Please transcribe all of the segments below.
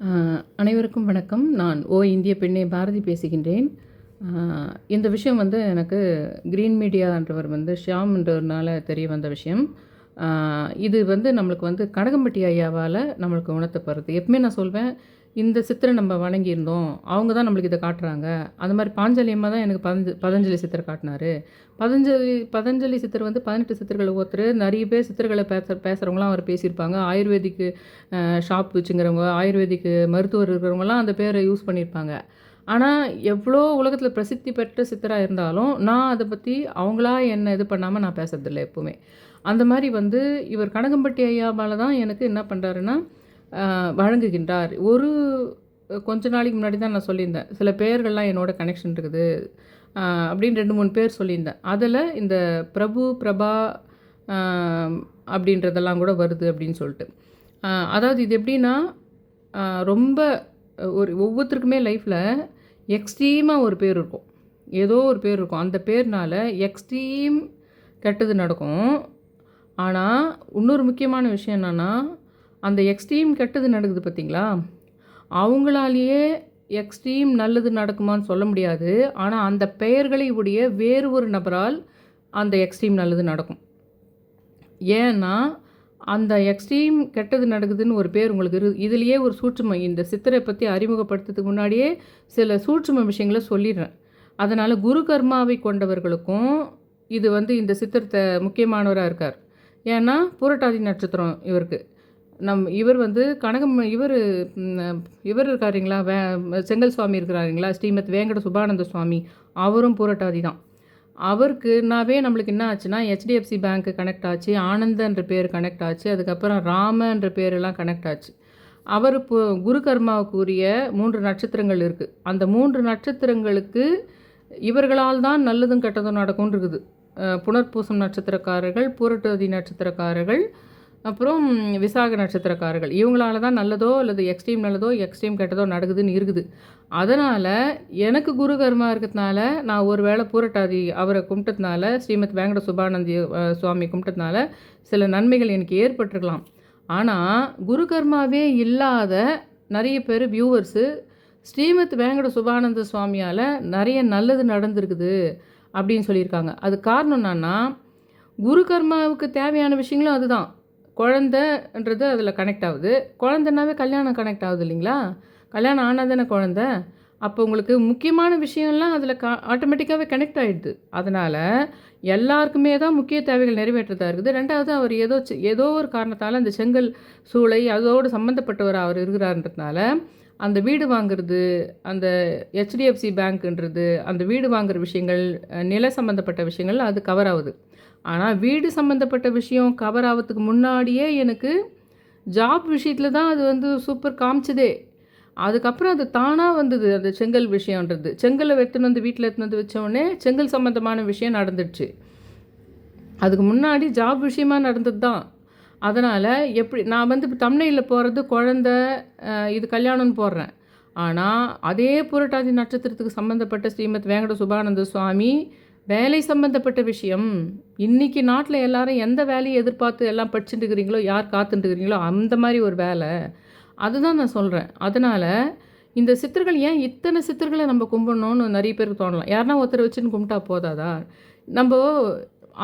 அனைவருக்கும் வணக்கம். நான் ஓ இந்திய பெண்ணே பாரதி பேசுகின்றேன். இந்த விஷயம் வந்து எனக்கு கிரீன் மீடியான்றவர் வந்து ஷியாம்ன்றவர்னால தெரிய வந்த விஷயம். இது வந்து நம்மளுக்கு வந்து கனகம்பட்டி ஐயாவால் நம்மளுக்கு உணர்த்தப்படுறது எப்பவுமே நான் சொல்வேன் இந்த சித்திரை நம்ம வணங்கியிருந்தோம். அவங்க தான் நம்மளுக்கு இதை காட்டுறாங்க. அந்த மாதிரி பாஞ்சாலி அம்மா தான் எனக்கு பதஞ்ச பதஞ்சலி சித்தர் காட்டினாரு. பதஞ்சலி பதஞ்சலி சித்தர் வந்து பதினெட்டு சித்திரங்களை ஒருத்தர் நிறைய பேர் சித்தர்களை பேச பேசுகிறவங்களாம் அவர் பேசியிருப்பாங்க. ஆயுர்வேதிக்கு ஷாப் வச்சுங்கிறவங்க ஆயுர்வேதிக்கு மருத்துவர் இருக்கிறவங்களாம் அந்த பேரை யூஸ் பண்ணியிருப்பாங்க. ஆனால் எவ்வளோ உலகத்தில் பிரசித்தி பெற்ற சித்தராக இருந்தாலும் நான் அதை பற்றி அவங்களா என்ன இது பண்ணாமல் நான் பேசுறதில்லை எப்போவுமே. அந்த மாதிரி வந்து இவர் கனகம்பட்டி ஐயாவால் தான் எனக்கு என்ன பண்ணுறாருன்னா வழங்குகின்றார். ஒரு கொஞ்ச நாளைக்கு முன்னாடி தான் நான் சொல்லியிருந்தேன். சில பேர்கள்லாம் என்னோட கனெக்ஷன் இருக்குது. அப்படின்னு ரெண்டு மூணு பேர் சொல்லியிருந்தேன். அதில் இந்த பிரபு பிரபா அப்படின்றதெல்லாம் கூட வருது அப்படின்னு சொல்லிட்டு. அதாவது இது எப்படின்னா ரொம்ப ஒரு ஒவ்வொருத்தருக்குமே லைஃப்பில் எக்ஸ்ட்ரீமாக ஒரு பேர் இருக்கும். ஏதோ ஒரு பேர் இருக்கும். அந்த பேர்னால் எக்ஸ்ட்ரீம் கெட்டது நடக்கும். ஆனால் இன்னொரு முக்கியமான விஷயம் என்னென்னா அந்த எக்ஸ்ட்ரீம் கெட்டது நடக்குது பார்த்தீங்களா அவங்களாலேயே எக்ஸ்ட்ரீம் நல்லது நடக்குமான்னு சொல்ல முடியாது. ஆனால் அந்த பெயர்களை உடைய வேறு ஒரு நபரால் அந்த எக்ஸ்ட்ரீம் நல்லது நடக்கும். ஏன்னா அந்த எக்ஸ்ட்ரீம் கெட்டது நடக்குதுன்னு ஒரு பேர் உங்களுக்கு இரு இதுலேயே ஒரு சூட்சுமம் இந்த சித்திரை பற்றி அறிமுகப்படுத்துறதுக்கு முன்னாடியே சில சூட்சும விஷயங்களை சொல்லிடுறேன். அதனால் குரு கர்மாவை கொண்டவர்களுக்கும் இது வந்து இந்த சித்திரத்தை முக்கியமானவராக இருக்கார். ஏன்னா புரட்டாதி நட்சத்திரம் இவருக்கு. நம் இவர் வந்து கனகம் இவர் இவர் இருக்காருங்களா? வே செங்கல் சுவாமி இருக்கிறாருங்களா? ஸ்ரீமத் வேங்கட சுபானந்த சுவாமி. அவரும் பூரட்டாதி தான். அவருக்குனாவே நம்மளுக்கு என்ன ஆச்சுன்னா ஹெச்டிஎஃப்சி பேங்க்கு கனெக்ட் ஆச்சு ஆனந்தன்ற பேர் கனெக்ட் ஆச்சு அதுக்கப்புறம் ராமன்ற பேரெல்லாம் கனெக்ட் ஆச்சு. அவர் இப்போ குரு கர்மாவுக்குரிய மூன்று நட்சத்திரங்கள் இருக்குது அந்த மூன்று நட்சத்திரங்களுக்கு இவர்களால் தான் நல்லதும் கெட்டதும் நடக்கும்னு இருக்குது புனர்பூசம் நட்சத்திரக்காரர்கள் பூரட்டாதி நட்சத்திரக்காரர்கள் அப்புறம் விசாக நட்சத்திரக்காரர்கள். இவங்களால தான் நல்லதோ அல்லது எக்ஸ்ட்ரீம் நல்லதோ எக்ஸ்ட்ரீம் கெட்டதோ நடக்குதுன்னு இருக்குது. அதனால் எனக்கு குரு கர்மா இருக்கிறதுனால நான் ஒரு வேளை பூரட்டாதி அவரை கும்பிட்டதுனால ஸ்ரீமத் வேங்கட சுபானந்தி சுவாமி கும்பிட்டதுனால சில நன்மைகள் எனக்கு ஏற்பட்டிருக்கலாம். ஆனால் குரு கர்மாவே இல்லாத நிறைய பேர் வியூவர்ஸு ஸ்ரீமத் வேங்கட சுபானந்த சுவாமியால் நிறைய நல்லது நடந்திருக்குது அப்படின்னு சொல்லியிருக்காங்க. அது காரணம் என்னன்னா குரு கர்மாவுக்கு தேவையான விஷயங்களும் அதுதான். குழந்தைன்றது அதில் கனெக்ட் ஆகுது. குழந்தைனாவே கல்யாணம் கனெக்ட் ஆகுது இல்லைங்களா? கல்யாணம் ஆனால் தானே குழந்த? அப்போ உங்களுக்கு முக்கியமான விஷயம்லாம் அதில் கா ஆட்டோமேட்டிக்காகவே கனெக்ட் ஆகிடுது அதனால் எல்லாருக்குமே தான் முக்கிய தேவைகள் நிறைவேற்றதாக இருக்குது. ரெண்டாவது அவர் ஏதோ ஏதோ ஒரு காரணத்தால் அந்த செங்கல் சூளை அதோடு சம்மந்தப்பட்டவர் அவர் இருக்கிறாருன்றதுனால அந்த வீடு வாங்குறது அந்த ஹெச்டிஎஃப்சி பேங்க்ன்றது அந்த வீடு வாங்குகிற விஷயங்கள் நில சம்மந்தப்பட்ட விஷயங்கள் அது கவர் ஆகுது. ஆனால் வீடு சம்மந்தப்பட்ட விஷயம் கவர் ஆகிறதுக்கு முன்னாடியே எனக்கு ஜாப் விஷயத்தில் தான் அது வந்து சூப்பர் காமிச்சதே. அதுக்கப்புறம் அது தானாக வந்தது அந்த செங்கல் விஷயன்றது செங்கலை எடுத்துன்னு வந்து வீட்டில் எடுத்துன்னு வந்து வச்சோடனே செங்கல் சம்மந்தமான விஷயம் நடந்துடுச்சு. அதுக்கு முன்னாடி ஜாப் விஷயமா நடந்தது தான். அதனால் எப்படி நான் வந்து இப்போ தமிழில் போகிறது குழந்த இது கல்யாணம்னு போடுறேன். ஆனால் அதே புரட்டாதி நட்சத்திரத்துக்கு சம்மந்தப்பட்ட ஸ்ரீமத் வேங்கட சுபானந்த சுவாமி வேலை சம்மந்தப்பட்ட விஷயம். இன்றைக்கி நாட்டில் எல்லாரும் எந்த வேலையை எதிர்பார்த்து எல்லாம் படிச்சுட்டுக்கிறீங்களோ யார் காத்துட்டுக்கிறீங்களோ அந்த மாதிரி ஒரு வேலை. அதுதான் நான் சொல்கிறேன் அதனால் இந்த சித்தர்கள் ஏன் இத்தனை சித்தர்களை நம்ம கும்பிடணும்னு நிறைய பேருக்கு தோணலாம். யாருனா ஒருத்தர் வச்சுன்னு கும்பிட்டா போதாதா? நம்ம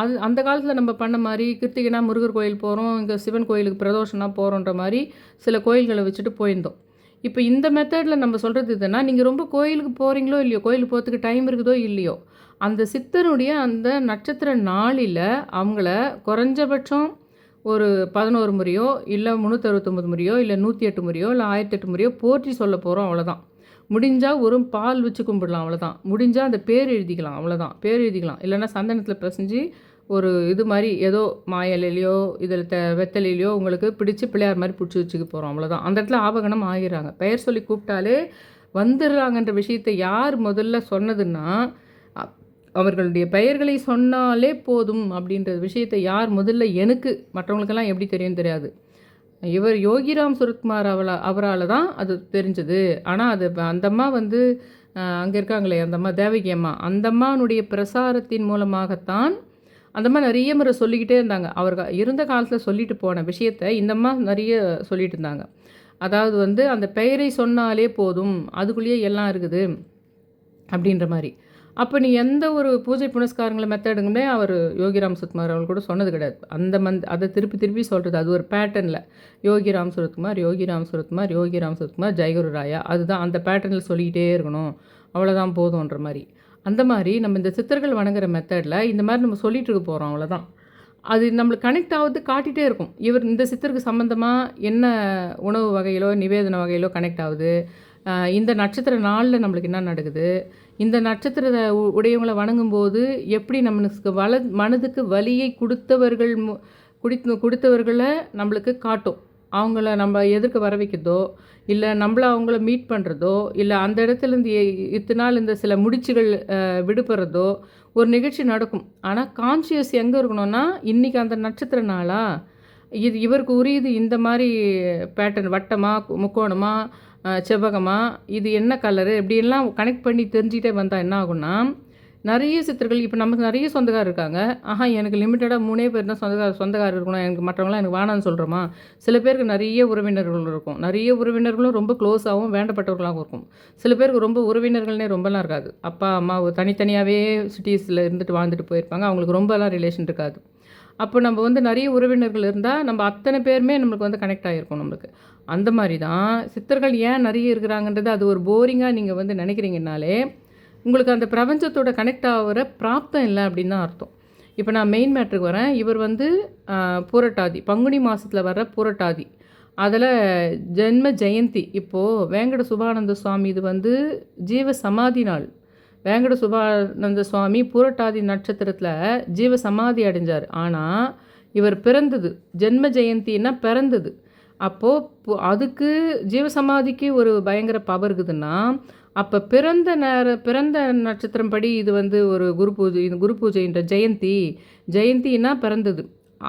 அது அந்த காலத்தில் நம்ம பண்ண மாதிரி கிருத்திகைனா முருகர் கோயில் போகிறோம் இங்கே சிவன் கோயிலுக்கு பிரதோஷம்னா போகிறோன்ற மாதிரி சில கோயில்களை வச்சுட்டு போயிருந்தோம். இப்போ இந்த மெத்தடில் நம்ம சொல்கிறது இதுன்னா நீங்கள் ரொம்ப கோயிலுக்கு போகிறீங்களோ இல்லையோ கோயிலுக்கு போகிறதுக்கு டைம் இருக்குதோ இல்லையோ அந்த சித்தருடைய அந்த நட்சத்திர நாளில் அவங்கள குறைஞ்சபட்சம் ஒரு பதினோரு முறையோ இல்லை முந்நூற்றறுபத்தொம்பது முறையோ இல்லை நூற்றி எட்டு முறையோ இல்லை ஆயிரத்தி எட்டு முறையோ போற்றி சொல்ல போகிறோம் அவ்வளோதான் முடிஞ்சால் ஒரு பால் வச்சு கும்பிடலாம் அவ்வளோதான் முடிஞ்சால் அந்த பேர் எழுதிக்கலாம் அவ்வளோதான் பேர் எழுதிக்கலாம். இல்லைன்னா சந்தனத்தில் பிசைஞ்சு ஒரு இது மாதிரி ஏதோ மாயலையிலையோ இதில் த வெத்தலையிலையோ உங்களுக்கு பிடிச்சி பிள்ளையார் மாதிரி பிடிச்சி வச்சுக்க போகிறோம் அவ்வளோதான் அந்த இடத்துல ஆபகணம் ஆகிறாங்க பெயர் சொல்லி கூப்பிட்டாலே வந்துடுறாங்கன்ற விஷயத்தை யார் முதல்ல சொன்னதுன்னா அவர்களுடைய பெயர்களை சொன்னாலே போதும் அப்படின்ற விஷயத்தை யார் முதல்ல எனக்கு மற்றவங்களுக்கெல்லாம் எப்படி தெரியும் தெரியாது. இவர் யோகிராம் சுரத்குமார் அவளா அவரால் தான் அது தெரிஞ்சது. ஆனால் அது அந்தம்மா வந்து அங்கே இருக்காங்களே அந்தம்மா தேவகி அம்மா அந்தம்மானுடைய பிரசாரத்தின் மூலமாகத்தான் அந்த மாதிரி நிறைய முறை சொல்லிக்கிட்டே இருந்தாங்க. அவர் இருந்த காலத்தில் சொல்லிட்டு போன விஷயத்த இந்த நிறைய சொல்லிட்டு இருந்தாங்க. அதாவது வந்து அந்த பெயரை சொன்னாலே போதும் அதுக்குள்ளேயே எல்லாம் இருக்குது அப்படின்ற மாதிரி. அப்போ நீ எந்த ஒரு பூஜை புனஸ்காரங்களை மெத்தடுங்குமே அவர் யோகிராம் சுத்குமார் அவர்கள் கூட சொன்னது கிடையாது. அந்த மந்த் அதை திருப்பி திருப்பி சொல்கிறது அது ஒரு பேட்டர்னில் யோகிராம் சுரத்குமார் யோகிராம் சுரத்குமார் யோகிராம் சுரத்குமார் ஜெயகுரு ராயா. அதுதான் அந்த பேட்டர்னில் சொல்லிக்கிட்டே இருக்கணும். அவ்வளோதான் போதுன்ற மாதிரி. அந்த மாதிரி நம்ம இந்த சித்தர்கள் வணங்குற மெத்தடில் இந்த மாதிரி நம்ம சொல்லிகிட்டு இருக்க போகிறோம் அவ்வளோதான் அது நம்மளுக்கு கனெக்ட் ஆகுது காட்டிகிட்டே இருக்கும். இவர் இந்த சித்தருக்கு சம்மந்தமாக என்ன உணவு வகையிலோ நிவேதன வகையிலோ கனெக்ட் ஆகுது? இந்த நட்சத்திர நாளில் நம்மளுக்கு என்ன நடக்குது? இந்த நட்சத்திர உ- உடையவங்களை வணங்கும்போது எப்படி நம்மளுக்கு வள மனதுக்கு வலியை கொடுத்தவர்கள் மு- கொடுத்தவர்களை நம்மளுக்கு காட்டும். அவங்கள நம்ம எதிர்க்க வர வைக்கிறதோ இல்லை நம்மள அவங்கள மீட் பண்ணுறதோ இல்லை அந்த இடத்துலேருந்து இத்தனை நாள் இந்த சில முடிச்சுகள் விடுபடுறதோ ஒரு நிகழ்ச்சி நடக்கும். ஆனால் கான்சியஸ் எங்கே இருக்கணும்னா இன்றைக்கி அந்த நட்சத்திர நாளா இது இவருக்கு உரியது இந்த மாதிரி பேட்டர்ன் வட்டமாக முக்கோணமாக முக்கோணமா செவ்வகமா இது என்ன கலரு இப்படியெல்லாம் கனெக்ட் பண்ணி தெரிஞ்சுக்கிட்டே வந்தால் என்ன ஆகும்னா நிறைய சித்தர்கள் இப்போ நமக்கு நிறைய சொந்தக்காரர் இருக்காங்க. ஆஹா எனக்கு லிமிட்டடாக மூணே பேர் தான் சொந்தக்கார சொந்தக்காரர் இருக்கணும். எனக்கு மற்றவங்களாம் எனக்கு வேணான்னு சொல்கிறோமா சில பேருக்கு நிறைய உறவினர்கள் இருக்கும். நிறைய உறவினர்களும் ரொம்ப க்ளோஸாகவும் வேண்டப்பட்டவர்களாகவும் இருக்கும். சில பேருக்கு ரொம்ப உறவினர்கள்னே ரொம்பலாம் இருக்காது. அப்பா அம்மா தனித்தனியாகவே சிட்டிஸில் இருந்துட்டு வாழ்ந்துட்டு போயிருப்பாங்க. அவங்களுக்கு ரொம்பலாம் ரிலேஷன் இருக்காது. அப்போ நம்ம வந்து நிறைய உறவினர்கள் இருந்தால் நம்ம அத்தனை பேருமே நம்மளுக்கு வந்து கனெக்ட் ஆகிருக்கும் நம்மளுக்கு. அந்த மாதிரி தான் சித்தர்கள் ஏன் நிறைய இருக்கிறாங்கன்றது அது ஒரு போரிங்காக நீங்கள் வந்து நினைக்கிறீங்கனாலே உங்களுக்கு அந்த பிரபஞ்சத்தோட கனெக்ட் ஆகிற பிராப்தம் இல்லை அப்படின்னு தான் அர்த்தம். இப்போ நான் மெயின் மேட்ருக்கு வரேன். இவர் வந்து பூரட்டாதி. பங்குனி மாதத்தில் வர்ற பூரட்டாதி. அதில் ஜென்ம ஜெயந்தி. இப்போது வேங்கட சுபானந்த சுவாமி இது வந்து ஜீவ சமாதி நாள். வேங்கட சுபானந்த சுவாமி பூரட்டாதி நட்சத்திரத்தில் ஜீவ சமாதி அடைஞ்சார். ஆனால் இவர் பிறந்தது ஜென்ம ஜெயந்தின்னா பிறந்தது. அப்போது அதுக்கு ஜீவசமாதிக்கு ஒரு பயங்கர பவர் இருக்குதுன்னா அப்போ பிறந்த நேர பிறந்த நட்சத்திரம் படி இது வந்து ஒரு குரு பூஜை இந்த குரு பூஜைன்ற ஜெயந்தி ஜெயந்தின்னா பிறந்தது.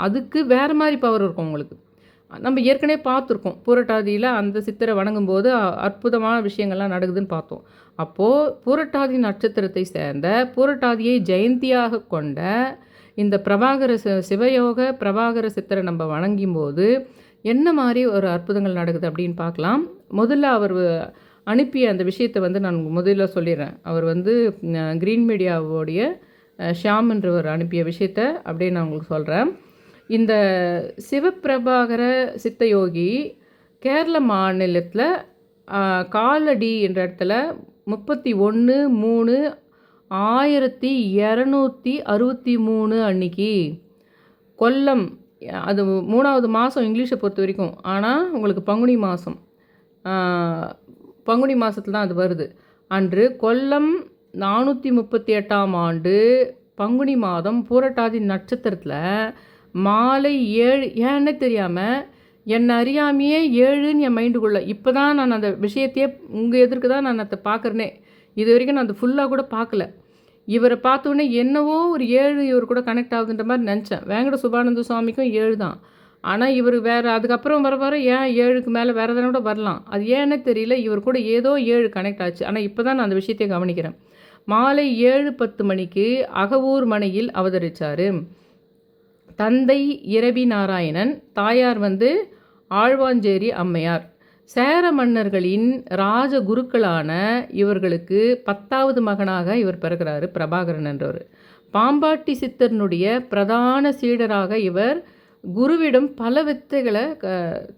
அதுக்கு வேறு மாதிரி பவர் இருக்கும் உங்களுக்கு. நம்ம ஏற்கனவே பார்த்துருக்கோம். பூரட்டாதியில் அந்த சித்தரை வணங்கும்போது அற்புதமான விஷயங்கள்லாம் நடக்குதுன்னு பார்த்தோம். அப்போது பூரட்டாதி நட்சத்திரத்தை சேர்ந்த பூரட்டாதியை ஜெயந்தியாக கொண்ட இந்த பிரபாகர சிவயோக பிரபாகர சித்தரை நம்ம வணங்கும்போது என்ன மாதிரி ஒரு அற்புதங்கள் நடக்குது அப்படின்னு பார்க்கலாம். முதல்ல அவர் அனுப்பிய அந்த விஷயத்தை வந்து நான் முதல்ல சொல்லிடுறேன். அவர் வந்து க்ரீன் மீடியாவோடைய ஷியாம் என்றவர் அனுப்பிய விஷயத்த அப்படியே நான் உங்களுக்கு சொல்கிறேன் இந்த சிவபிரபாகர சித்தயோகி கேரள மாநிலத்தில் காலடி என்ற இடத்துல முப்பத்தி ஒன்று மூணு ஆயிரத்தி இரநூத்தி அறுபத்தி மூணு அன்னைக்கு கொல்லம் அது மூணாவது மாதம் இங்கிலீஷை பொறுத்த வரைக்கும். ஆனால் உங்களுக்கு பங்குனி மாதம் பங்குனி மாதத்துல தான் அது வருது. அன்று கொல்லம் நானூற்றி முப்பத்தி எட்டாம் ஆண்டு பங்குனி மாதம் பூரட்டாதி நட்சத்திரத்தில் மாலை ஏழு ஏன்னே தெரியாமல் என்னை அறியாமையே ஏழுன்னு என் மைண்டுக்குள்ளே இப்போ தான் நான் அந்த விஷயத்தையே உங்கள் எதிர்க்கு தான் நான் அதை பார்க்குறேனே. இது வரைக்கும் நான் அந்த ஃபுல்லாக கூட பார்க்கல. இவரை பார்த்தோன்னே என்னவோ ஒரு ஏழு இவர் கூட கனெக்ட் ஆகுதுன்ற மாதிரி நினச்சேன். வேங்கட சுபானந்த சுவாமிக்கும் ஏழு தான் ஆனால் இவர் வேறு அதுக்கப்புறம் வர வர ஏன் ஏழுக்கு மேலே வேறு எதனா கூட வரலாம். அது ஏன்னே தெரியல இவர் கூட ஏதோ ஏழு கனெக்ட் ஆச்சு. ஆனால் இப்போ தான் நான் அந்த விஷயத்தை கவனிக்கிறேன். மாலை ஏழு பத்து மணிக்கு அகவூர் மனையில் அவதரித்தார் தந்தை இரவி நாராயணன் தாயார் வந்து ஆழ்வாஞ்சேரி அம்மையார். சேர மன்னர்களின் ராஜ குருக்களான இவர்களுக்கு பத்தாவது மகனாக இவர் பிறகுறாரு பிரபாகரன் என்றவர். பாம்பாட்டி சித்தர்னுடைய பிரதான சீடராக இவர் குருவிடம் பல வித்தைகளை க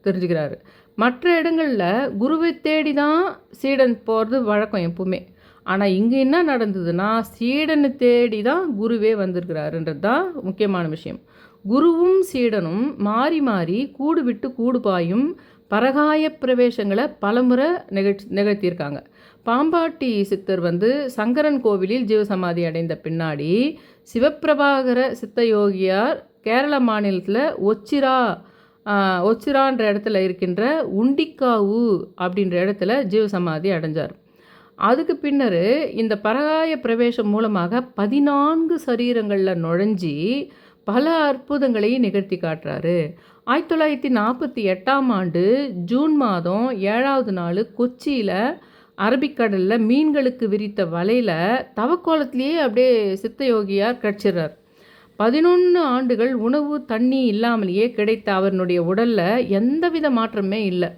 தெரிஞ்சுக்கிறாரு. மற்ற இடங்களில் குருவை தேடி தான் சீடன் போகிறது வழக்கம் எப்பவுமே. ஆனால் இங்கே என்ன நடந்ததுன்னா சீடனை தேடி தான் குருவே வந்திருக்கிறாருன்றது தான் முக்கியமான விஷயம். குருவும் சீடனும் மாறி மாறி கூடு விட்டு கூடு பாயும் பரகாய பிரவேசங்களை பலமுறை நிகழ்ச்சி நிகழ்த்தியிருக்காங்க. பாம்பாட்டி சித்தர் வந்து சங்கரன் கோவிலில் ஜீவசமாதி அடைந்த பின்னாடி சிவப்பிரபாகர சித்த யோகியார் கேரள மாநிலத்தில் ஒச்சிரா ஒச்சிரான்ற இடத்துல இருக்கின்ற உண்டிக்காவு அப்படின்ற இடத்துல ஜீவசமாதி அடைஞ்சார். அதுக்கு பின்னர் இந்த பரகாய பிரவேசம் மூலமாக பதினான்கு சரீரங்களில் நுழைஞ்சி பல அற்புதங்களையும் நிகழ்த்தி காட்டுறாரு. ஆயிரத்தி தொள்ளாயிரத்தி நாற்பத்தி எட்டாம் ஆண்டு ஜூன் மாதம் ஏழாவது நாள் கொச்சியில் அரபிக்கடலில் மீன்களுக்கு விரித்த வலையில் தவக்கோலத்திலேயே அப்படியே சித்த யோகியார் கிடச்சிடுறார். பதினொன்று ஆண்டுகள் உணவு தண்ணி இல்லாமலேயே கிடைத்த அவருடைய உடலில் எந்தவித மாற்றமே இல்லை.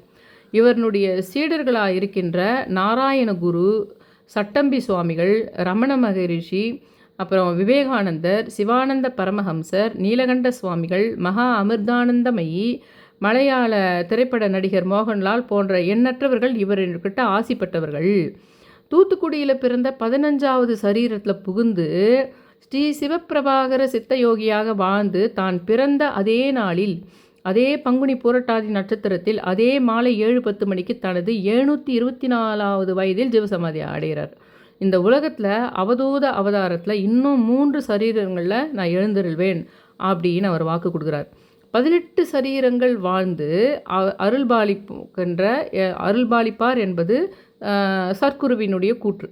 இவருடைய சீடர்களாக இருக்கின்ற நாராயணகுரு சட்டம்பி சுவாமிகள் ரமண மகரிஷி அப்புறம் விவேகானந்தர் சிவானந்த பரமஹம்சர் நீலகண்ட சுவாமிகள் மகா அமிர்தானந்தமயி மலையாள திரைப்பட நடிகர் மோகன்லால் போன்ற எண்ணற்றவர்கள் இவர்கிட்ட ஆசிப்பட்டவர்கள் தூத்துக்குடியில் பிறந்த பதினஞ்சாவது சரீரத்தில் புகுந்து ஸ்ரீ சிவப்பிரபாகர சித்த யோகியாக வாழ்ந்து தான் பிறந்த அதே நாளில் அதே பங்குனி புரட்டாதி நட்சத்திரத்தில் அதே மாலை ஏழு பத்து மணிக்கு தனது எழுநூற்றி இருபத்தி நாலாவது வயதில் ஜீவசமாதி அடைகிறார். இந்த உலகத்தில் அவதூத அவதாரத்தில் இன்னும் மூன்று சரீரங்களில் நான் எழுந்திருள்வேன் அப்படின்னு அவர் வாக்கு கொடுக்குறார். பதினெட்டு சரீரங்கள் வாழ்ந்து அருள்பாலிக்கின்ற அருள்பாலிப்பார் என்பது சர்க்குருவினுடைய கூற்று.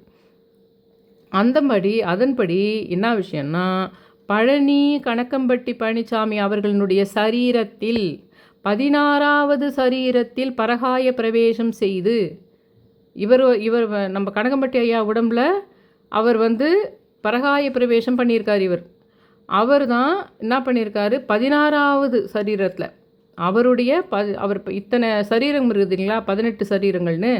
அந்தபடி அதன்படி என்ன விஷயம்னா பழனி கணக்கம்பட்டி பழனிசாமி அவர்களினுடைய சரீரத்தில் பதினாறாவது சரீரத்தில் பரகாய பிரவேசம் செய்து இவர் இவர் நம்ம கனகம்பட்டி ஐயா உடம்பில் அவர் வந்து பரகாய பிரவேசம் பண்ணியிருக்கார் இவர். அவர் தான் என்ன பண்ணியிருக்காரு? பதினாறாவது சரீரத்தில். அவருடைய ப அவர் இத்தனை சரீரம் இருக்குது இல்லைங்களா? பதினெட்டு சரீரங்கள்னு.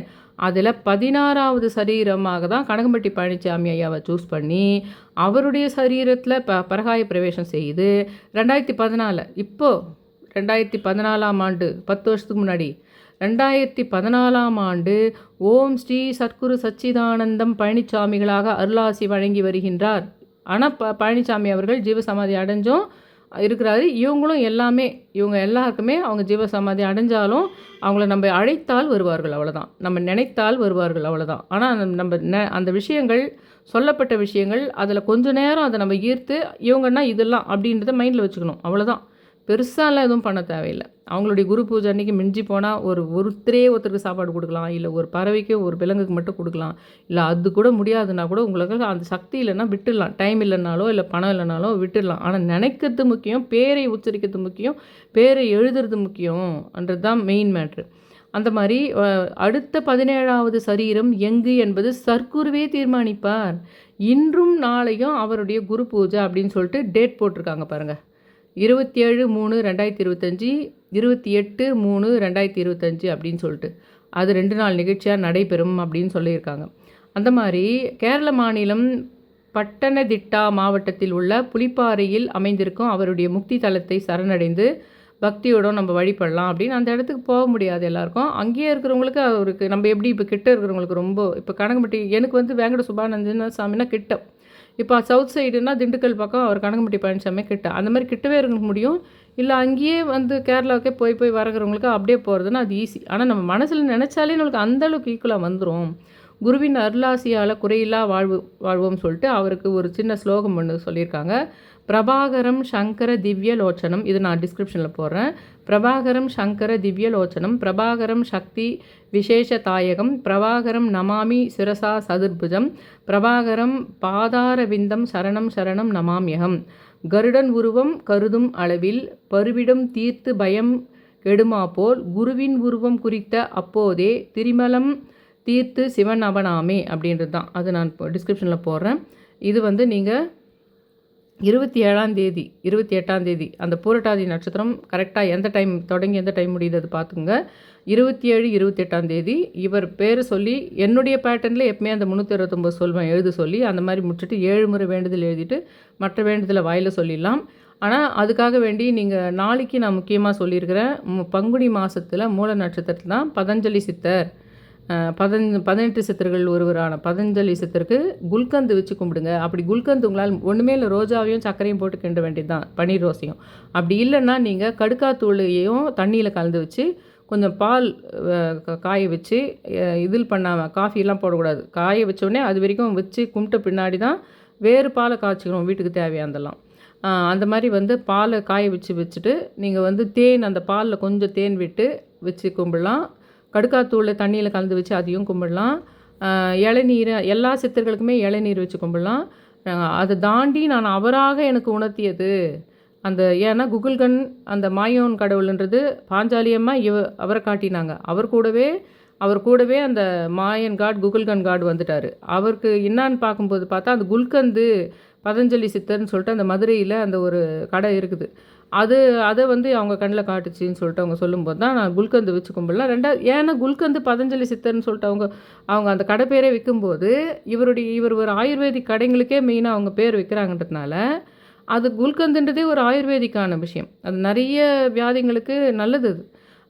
அதில் பதினாறாவது சரீரமாக தான் கனகம்பட்டி பழனிசாமி ஐயாவை சூஸ் பண்ணி அவருடைய சரீரத்தில் ப பரகாய பிரவேசம் செய்து ரெண்டாயிரத்தி பதினாலு இப்போது ரெண்டாயிரத்தி பதினாலாம் ஆண்டு பத்து வருஷத்துக்கு முன்னாடி ரெண்டாயிரத்தி பதினாலாம் ஆண்டு ஓம் ஸ்ரீ சத்குரு சச்சிதானந்தம் பழனிசாமிகளாக அருளாசி வழங்கி வருகின்றார். ஆனால் ப பழனிசாமி அவர்கள் ஜீவசமாதி அடைஞ்சும். இருக்கிறாரு. இவங்களும் எல்லாமே இவங்க எல்லாருக்குமே அவங்க ஜீவசமாதி அடைஞ்சாலும் அவங்கள நம்ம அழைத்தால் வருவார்கள் அவ்வளோதான் நம்ம நினைத்தால் வருவார்கள் அவ்வளோதான் ஆனால் நம்ம ந அந்த விஷயங்கள் சொல்லப்பட்ட விஷயங்கள் அதில் கொஞ்ச நேரம் அதை நம்ம ஈர்த்து இவங்கன்னா இதெல்லாம் அப்படின்றத மைண்டில் வச்சுக்கணும். அவ்வளோதான் பெருசாலாம் எதுவும் பண்ண தேவையில்லை. அவங்களுடைய குரு பூஜை அன்றைக்கி மிஞ்சி போனால் ஒரு ஒருத்தரே ஒருத்தருக்கு சாப்பாடு கொடுக்கலாம். இல்லை ஒரு பறவைக்கு ஒரு விலங்குக்கு மட்டும் கொடுக்கலாம். இல்லை அது கூட முடியாதுன்னா கூட உங்களுக்கு அந்த சக்தி இல்லைன்னா விட்டுடலாம். டைம் இல்லைனாலோ இல்லை பணம் இல்லைனாலோ விட்டுடலாம். ஆனால் நினைக்கிறது முக்கியம் பேரை உச்சரிக்கிறது முக்கியம் பேரை எழுதுறது முக்கியம்ன்றது தான் மெயின் மேட்ரு அந்த மாதிரி அடுத்த பதினேழாவது சரீரம் எங்கு என்பது சர்க்குருவே தீர்மானிப்பார். இன்றும் நாளையும் அவருடைய குரு பூஜை அப்படின்னு சொல்லிட்டு டேட் போட்டிருக்காங்க பாருங்கள் இருபத்தி ஏழு மூணு ரெண்டாயிரத்தி இருபத்தஞ்சி இருபத்தி எட்டு மூணு ரெண்டாயிரத்தி இருபத்தஞ்சி அப்படின்னு சொல்லிட்டு. அது ரெண்டு நாள் நிகழ்ச்சியாக நடைபெறும் அப்படின்னு சொல்லியிருக்காங்க. அந்த மாதிரி கேரள மாநிலம் பட்டணதிட்டா மாவட்டத்தில் உள்ள புலிப்பாறையில் அமைந்திருக்கும் அவருடைய முக்தி தலத்தை சரணடைந்து பக்தியோட நம்ம வழிபடலாம் அப்படின்னு அந்த இடத்துக்கு போக முடியாது எல்லாருக்கும். அங்கேயே இருக்கிறவங்களுக்கு அவருக்கு நம்ம எப்படி இப்போ கிட்ட இருக்கிறவங்களுக்கு ரொம்ப இப்போ கனகம்பட்டி எனக்கு வந்து வேங்கட சுபானந்தன் சாமினா கிட்ட இப்போ சவுத் சைடுனா திண்டுக்கல் பக்கம் அவர் கனகம்பட்டி பழனிசாமி கிட்ட. அந்த மாதிரி கிட்டவே இருக்க முடியும். இல்லை அங்கேயே வந்து கேரளாவுக்கே போய் போய் வரகிறவங்களுக்கு அப்படியே போகிறதுனா அது ஈஸி ஆனால் நம்ம மனசில் நினச்சாலே நம்மளுக்கு அந்தளவுக்கு ஈக்குவலாக வந்துடும் குருவின் அருளாசியால் குறையில்லா வாழ்வு வாழ்வோம் சொல்லிட்டு அவருக்கு ஒரு சின்ன ஸ்லோகம் ஒன்று சொல்லியிருக்காங்க. பிரபாகரம் சங்கர திவ்ய லோச்சனம். இது நான் டிஸ்கிரிப்ஷனில் போடுறேன். பிரபாகரம் சங்கர திவ்யலோச்சனம் பிரபாகரம் சக்தி விசேஷ தாயகம் பிரபாகரம் நமாமி சிரசா சதுர்புஜம் பிரபாகரம் பாதாரவிந்தம் சரணம் சரணம் நமாமியகம். கருடன் உருவம் கருதும் அளவில் பருவிடம் தீர்த்து பயம் கெடுமா போல் குருவின் உருவம் குறித்த அப்போதே திரிமலம் தீர்த்து சிவன் அவனாமே அப்படின்றது தான் அது நான் டிஸ்கிரிப்ஷனில் போடுறேன். இது வந்து நீங்கள் இருபத்தி ஏழாம் தேதி இருபத்தி எட்டாம் தேதி அந்த பூரட்டாதி நட்சத்திரம் கரெக்டாக எந்த டைம் தொடங்கி எந்த டைம் முடியுது அது பார்த்துங்க இருபத்தி ஏழு இருபத்தி எட்டாம் தேதி இவர் பேர் சொல்லி என்னுடைய பேட்டர்னில் எப்பவுமே அந்த முந்நூற்றி இருபத்தொம்பது சொல்வேன் எழுத சொல்லி அந்த மாதிரி முடிச்சுட்டு ஏழு முறை வேண்டுதல் எழுதிட்டு மற்ற வேண்டுதலை வாயில் சொல்லிடலாம். ஆனால் அதுக்காக வேண்டி நீங்கள் நாளைக்கு நான் முக்கியமாக சொல்லியிருக்கிறேன் பங்குனி மாதத்தில் மூல நட்சத்திரத்தில் தான் பதஞ்சலி சித்தர். பதன் பதினெட்டு சித்தர்கள் ஒருவரான பதஞ்சலி சித்தருக்கு குல்கந்து வச்சு கும்பிடுங்க. அப்படி குல்கந்து உங்களால் ஒன்றுமே இல்லை ரோஜாவையும் சர்க்கரையும் போட்டு கிண்ட வேண்டியது தான் பன்னீர் ரோசையும். அப்படி இல்லைன்னா நீங்கள் கடுக்காத்தூளையும் தண்ணியில் கலந்து வச்சு கொஞ்சம் பால் காய வச்சு இதில் பண்ணாமல் காஃபிலாம் போடக்கூடாது. காய வச்சோடனே அது வரைக்கும் வச்சு கும்பிட்ட பின்னாடி தான் வேறு பாலை காய்ச்சிக்கணும் வீட்டுக்கு தேவையானதெல்லாம். அந்த மாதிரி வந்து பாலை காய வச்சு வச்சுட்டு நீங்கள் வந்து தேன் அந்த பாலில் கொஞ்சம் தேன் விட்டு வச்சு கும்பிடலாம். கடுக்காத்தூளை தண்ணியில் கலந்து வச்சு அதையும் கும்பிடலாம். இளநீரை எல்லா சித்தர்களுக்குமே இளநீர் வச்சு கும்பிடலாம். அதை தாண்டி நான் அவராக எனக்கு உணர்த்தியது அந்த ஏன்னா குகுல்கன் அந்த மாயோன் கடவுள்ன்றது பாஞ்சாலியம்மா இவ அவரை காட்டினாங்க. அவர் கூடவே அவர் கூடவே அந்த மாயன் காட் குகுல்கன் காட் வந்துட்டார். அவருக்கு என்னான்னு பார்க்கும்போது பார்த்தா அந்த குல்கந்து பதஞ்சலி சித்தர்னு சொல்லிட்டு அந்த மதுரையில் அந்த ஒரு கடை இருக்குது. அது அதை வந்து அவங்க கண்ணில் காட்டுச்சின்னு சொல்லிட்டு அவங்க சொல்லும்போது தான் நான் குல்கந்து வச்சு கும்பிடலாம். ரெண்டாவது ஏன்னா குல்கந்து பதஞ்சலி சித்தர்னு சொல்லிட்டு அவங்க அவங்க அந்த கடை பேரே விற்கும்போது இவருடைய இவர் ஒரு ஆயுர்வேதிக் கடைங்களுக்கே மெயினாக அவங்க பேர் விற்கிறாங்கன்றதுனால அது குல்கந்துன்றதே ஒரு ஆயுர்வேதிக்கான விஷயம். அது நிறைய வியாதிங்களுக்கு நல்லது அது.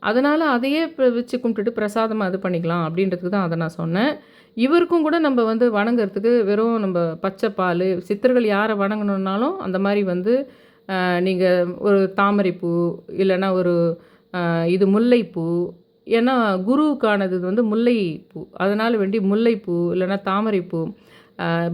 அதனால் அதையே இப்போ வச்சு கும்பிட்டுட்டு பிரசாதமாக இது பண்ணிக்கலாம் அப்படின்றதுக்கு தான் அதை நான் சொன்னேன். இவருக்கும் கூட நம்ம வந்து வணங்குறதுக்கு வெறும் நம்ம பச்சை பால் சித்தர்கள் யாரை வணங்கணுன்னாலும் அந்த மாதிரி வந்து நீங்கள் ஒரு தாமரைப்பூ இல்லைன்னா ஒரு இது முல்லைப்பூ ஏன்னா குருவுக்கானது வந்து முல்லைப்பூ அதனால் வேண்டி முல்லைப்பூ இல்லைன்னா தாமரைப்பூ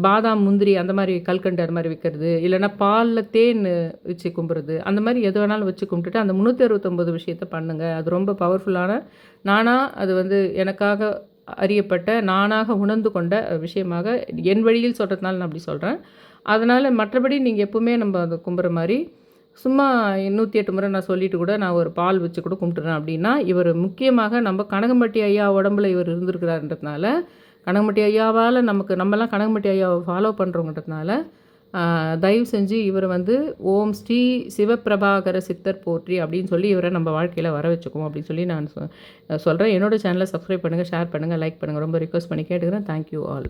பாதாம் முந்திரி அந்த மாதிரி கல்கண்டு அது மாதிரி வைக்கிறது. இல்லைன்னா பாலில் தேன் வச்சு கும்பிட்றது அந்த மாதிரி எது வேணாலும் வச்சு கும்பிட்டுட்டு அந்த முந்நூற்றி அறுபத்தொம்பது விஷயத்த பண்ணுங்கள் அது ரொம்ப பவர்ஃபுல்லான நானாக அது வந்து எனக்காக அறியப்பட்ட நானாக உணர்ந்து கொண்ட விஷயமாக என் வழியில் சொல்கிறதுனால நான் அப்படி சொல்கிறேன் அதனால் மற்றபடி நீங்கள் எப்பவுமே நம்ம அதை கும்புற மாதிரி சும்மா நூற்றி எட்டு முறை நான் சொல்லிட்டு கூட நான் ஒரு பால் வச்சு கூட கும்பிட்டுறேன் அப்படின்னா இவர் முக்கியமாக நம்ம கனகம்பட்டி ஐயா உடம்புல இவர் இருந்திருக்கிறாருன்றதுனால கனகம்பட்டி ஐயாவால் நமக்கு நம்மலாம் கனகம்பட்டி ஐயாவை ஃபாலோ பண்ணுறோங்கிறதுனால தயவு செஞ்சு இவர் வந்து ஓம் ஸ்ரீ சிவபிரபாகர சித்தர் போற்றி அப்படின்னு சொல்லி இவரை நம்ம வாழ்க்கையில் வர வச்சுக்குவோம் அப்படின்னு சொல்லி நான் சொல்கிறேன் என்னோடய சேனலை சப்ஸ்கிரைப் பண்ணுங்கள் ஷேர் பண்ணுங்கள் லைக் பண்ணுங்கள் ரொம்ப ரிக்வஸ்ட் பண்ணி கேட்டுக்கிறேன். Thank you all